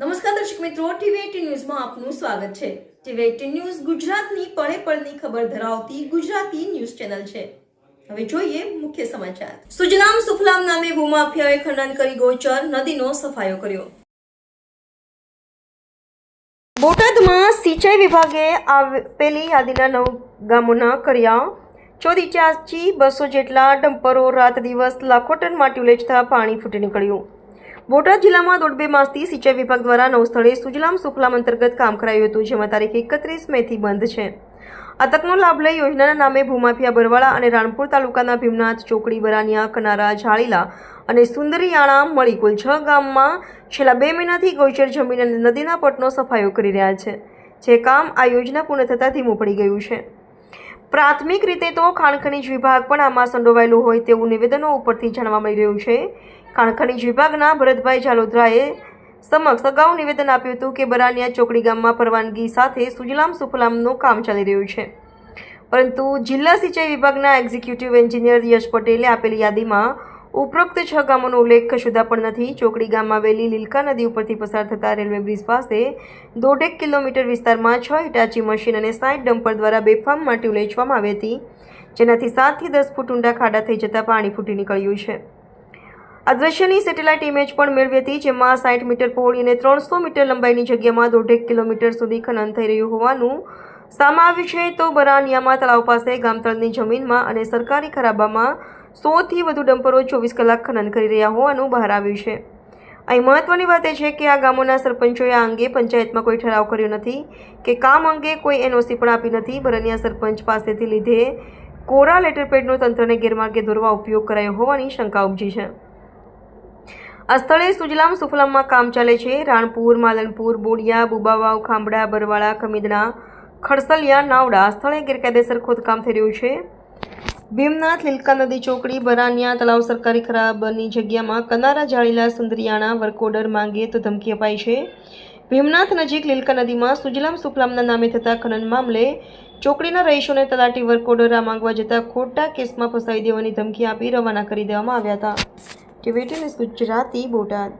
નમસ્કાર દર્શક મિત્રો ટીવી ન્યૂઝમાં આપનું સ્વાગત છે. ટીવી એટીન ન્યૂઝ ગુજરાતની પળે પળની ખબર ધરાવતી ગુજરાતી ન્યૂઝ ચેનલ છે. હવે જોઈએ મુખ્ય સમાચાર. સુજલામ સુફલામ નામે ભૂમાફિયાએ ખંડન કરી ગોચર, નદીનો સફાયો કર્યો. બોટાદમાં સિંચાઈ વિભાગે આપેલી યાદીના નવ ગામોના કર્યા ચોદીચાસી બસો જેટલા ડમ્પરો રાત દિવસ લાખો ટન માટી ઉલેચતા પાણી ફૂટી નીકળ્યું. બોટાદ જિલ્લામાં દોઢ બે માસથી સિંચાઈ વિભાગ દ્વારા નવ સ્થળે સુજલામ સુફલામ અંતર્ગત કામ કરાયું હતું, જેમાં તારીખ એકત્રીસ મેથી બંધ છે. આ તકનો લાભ લઈ યોજનાના નામે ભૂમાફિયા બરવાળા અને રાણપુર તાલુકાના ભીમનાથ, ચોકડી, બરાનિયા, કનારા ઝાળીલા અને સુંદરીયાણા મળી કુલ છ ગામમાં છેલ્લા બે મહિનાથી ગૌચર જમીન અને નદીના પટનો સફાયો કરી રહ્યા છે, જે કામ આ યોજના પૂર્ણ થતાં ધીમું પડી ગયું છે. પ્રાથમિક રીતે તો ખાણ વિભાગ પણ આમાં સંડોવાયેલું હોય તેવું નિવેદનો ઉપરથી જાણવા મળી રહ્યું છે. ખાણ વિભાગના ભરતભાઈ જાલોદરાએ સમક્ષ અગાઉ નિવેદન આપ્યું હતું કે બરાનિયા ચોકડી ગામમાં પરવાનગી સાથે સુજલામ સુફલામનું કામ ચાલી રહ્યું છે. પરંતુ જિલ્લા સિંચાઈ વિભાગના એક્ઝિક્યુટિવ એન્જિનિયર યશ પટેલે આપેલી યાદીમાં ઉપરોક્ત છ ગામોનો ઉલ્લેખ સુધા પણ નથી. ચોકડી ગામમાં આવેલી લીલકા નદી ઉપરથી પસાર થતા રેલવે બ્રિજ પાસે દોઢેક કિલોમીટર વિસ્તારમાં છ હિટાચી મશીન અને સાઠ ડમ્પર દ્વારા બેફામ માટી ઉલેચવામાં આવી હતી, જેનાથી સાતથી દસ ફૂટ ઊંડા ખાડા થઈ જતાં પાણી ફૂટી નીકળ્યું છે. આ દ્રશ્યની સેટેલાઇટ ઇમેજ પણ મેળવી હતી, જેમાં સાઠ મીટર પહોળી અને ત્રણસો મીટર લંબાઈની જગ્યામાં દોઢેક કિલોમીટર સુધી ખનન થઈ રહ્યું હોવાનું સામે આવ્યું છે. તો બરાનિયામાં તળાવ પાસે ગામતળની જમીનમાં અને સરકારી ખરાબામાં સોથી વધુ ડમ્પરો ચોવીસ કલાક ખનન કરી રહ્યા હોવાનું બહાર આવ્યું છે. અહીં મહત્વની વાત એ છે કે આ ગામોના સરપંચોએ આ અંગે પંચાયતમાં કોઈ ઠરાવ કર્યો નથી કે કામ અંગે કોઈ એનઓસી પણ આપી નથી ભરનિયા સરપંચ પાસેથી લીધે કોરા લેટરપેડનો તંત્રને ગેરમાર્ગે દોરવા ઉપયોગ કરાયો હોવાની શંકા ઉપજી છે. આ સ્થળે સુજલામ સુફલામમાં કામ ચાલે છે. રાણપુર, માલનપુર, બોડિયા, બુબાવાવ, ખાંભડા, બરવાળા ખમીદણા ખડસલિયા, નાવડા સ્થળે ગેરકાયદેસર ખોદકામ થઈ રહ્યું છે. ભીમનાથ, લીલકા નદી ચોકડી, બરાનિયા તળાવ સરકારી ખરાબની જગ્યામાં કનારા, જાળીલા, સુંદરિયાણા વર્કોડર માંગે તો ધમકી અપાઈ છે. ભીમનાથ નજીક લીલકા નદીમાં સુજલામ સુફલામના નામે થતા ખનન મામલે ચોકડીના રહીશોને તલાટી વર્કોડર માંગવા જતાં ખોટા કેસમાં ફસાઈ દેવાની ધમકી આપી રવાના કરી દેવામાં આવ્યા હતા. ટીવી ગુજરાતી બોટાદ.